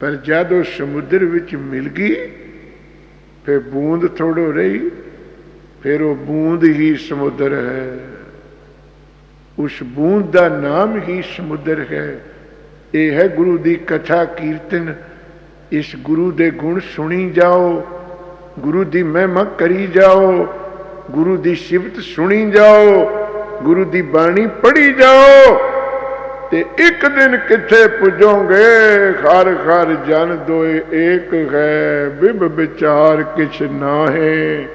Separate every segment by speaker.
Speaker 1: ਪਰ ਜਦ ਉਹ ਸਮੁੰਦਰ ਵਿੱਚ ਮਿਲ ਗਈ, ਫਿਰ ਬੂੰਦ ਥੋੜੋ ਰਹੀ, ਫਿਰ ਉਹ ਬੂੰਦ ਹੀ ਸਮੁੰਦਰ ਹੈ। ਉਸ ਬੂੰਦ ਦਾ ਨਾਮ ਹੀ ਸਮੁੰਦਰ ਹੈ। ਇਹ ਹੈ ਗੁਰੂ ਦੀ ਕਥਾ ਕੀਰਤਨ। ਇਸ ਗੁਰੂ ਦੇ ਗੁਣ ਸੁਣੀ ਜਾਓ, ਗੁਰੂ ਦੀ ਮਹਿਮਾ ਕਰੀ ਜਾਓ, ਗੁਰੂ ਦੀ ਸਿਫਤ ਸੁਣੀ ਜਾਓ, ਗੁਰੂ ਦੀ ਬਾਣੀ ਪੜ੍ਹੀ ਜਾਓ। ਤੇ ਇੱਕ ਦਿਨ ਕਿੱਥੇ ਪੁੱਜੋਗੇ? ਖਰ ਖਰ ਜਨ ਦੋਏ ਏਕ ਹੈ, ਬਿਬ ਵਿਚਾਰ ਕਿਛ ਨਾਹੇ।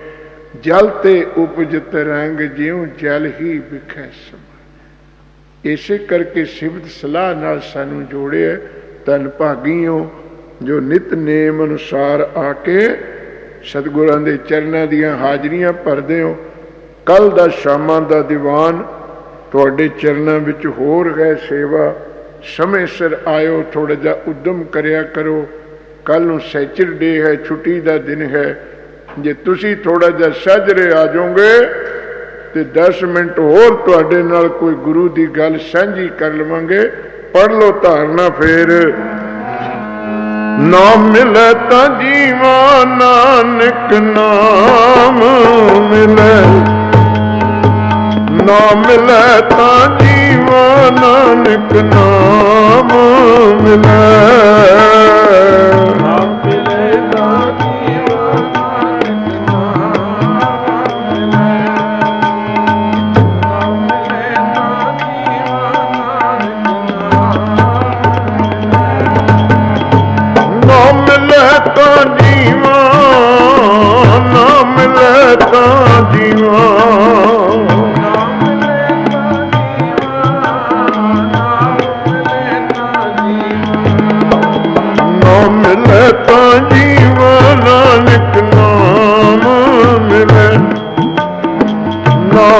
Speaker 1: ਜਲ ਤੇ ਉਪਜਤ ਰੰਗ ਜਿਉ ਜਲ ਹੀ ਵਿਖੈ ਸਮਾ ਇਸੇ ਕਰਕੇ ਸ਼ਿਵਤ ਸਲਾਹ ਨਾਲ ਸਾਨੂੰ ਜੋੜਿਆ ਤਨ ਭਾਗੀਓ, ਜੋ ਨਿਤ ਨੇਮ ਅਨੁਸਾਰ ਆ ਕੇ ਸਤਿਗੁਰਾਂ ਦੇ ਚਰਨਾਂ ਦੀਆਂ ਹਾਜ਼ਰੀਆਂ ਭਰਦੇ ਹੋ। ਕੱਲ ਦਾ ਸ਼ਾਮਾਂ ਦਾ ਦੀਵਾਨ ਤੁਹਾਡੇ ਚਰਨਾਂ ਵਿੱਚ ਹੋਰ ਗਏ ਸੇਵਾ। ਸਮੇਂ ਸਿਰ ਆਇਓ ਥੋੜਾ ਜਿਹਾ ਉਦਮ ਕਰਿਆ ਕਰੋ। ਕੱਲ ਨੂੰ ਸੈਚਰਡੇ ਹੈ, ਛੁੱਟੀ ਦਾ ਦਿਨ ਹੈ। ਜੇ ਤੁਸੀਂ ਥੋੜਾ ਜਿਹਾ ਸੱਜਰੇ ਆ ਜਾਓਗੇ ਤੇ 10 ਮਿੰਟ ਹੋਰ ਤੁਹਾਡੇ ਨਾਲ ਕੋਈ ਗੁਰੂ ਦੀ ਗੱਲ ਸਾਂਝੀ ਕਰ ਲਵਾਂਗੇ। ਪੜ ਲਓ ਧਾਰਨਾ ਫੇਰ। ਨਾਮ ਮਿਲੇ ਤਾਂ ਜੀਵਾ, ਨਾਨਕ ਨਾਮ ਮਿਲੇ। ਨਾਮ ਮਿਲੇ। ਤਾਂ ਜੀਵਾ ਨਾਨਕ ਨਾਮ ਮਿਲੇ।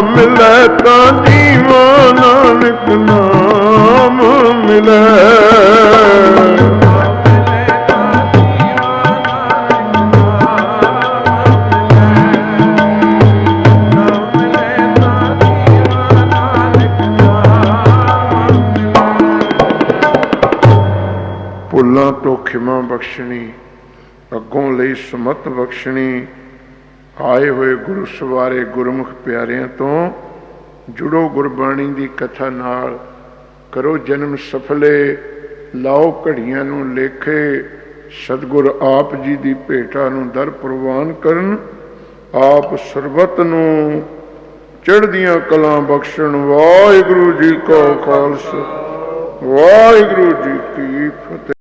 Speaker 1: ਮਿਲੇ ਤਾਂ ਜੀਵਾ ਨਾਨਕ ਨਾਮ ਮਿਲੇ। ਭੁੱਲਾਂ ਤੋਂ ਖਿਮਾ ਬਖਸ਼ਣੀ ਅੱਗੋਂ ਲਈ ਸਮਤ ਬਖਸ਼ਣੀ। ਆਏ ਹੋਏ ਗੁਰੂ ਸਵਾਰੇ ਗੁਰਮੁਖ ਪਿਆਰਿਆਂ ਤੋਂ ਜੁੜੋ ਗੁਰਬਾਣੀ ਦੀ ਕਥਾ ਨਾਲ, ਕਰੋ ਜਨਮ ਸਫਲੇ, ਲਾਓ ਘੜੀਆਂ ਨੂੰ ਲੇਖੇ, ਸਤਿਗੁਰ ਆਪ ਜੀ ਦੀ ਭੇਟਾ ਨੂੰ ਦਰ ਪ੍ਰਵਾਨ ਕਰਨ, ਆਪ ਸਰਬਤ ਨੂੰ ਚੜ੍ਹਦੀਆਂ ਕਲਾਂ ਬਖਸ਼ਣ। ਵਾਹਿਗੁਰੂ ਜੀ ਕਾ ਖਾਲਸਾ, ਵਾਹਿਗੁਰੂ ਜੀ ਕੀ ਫਤਿਹ।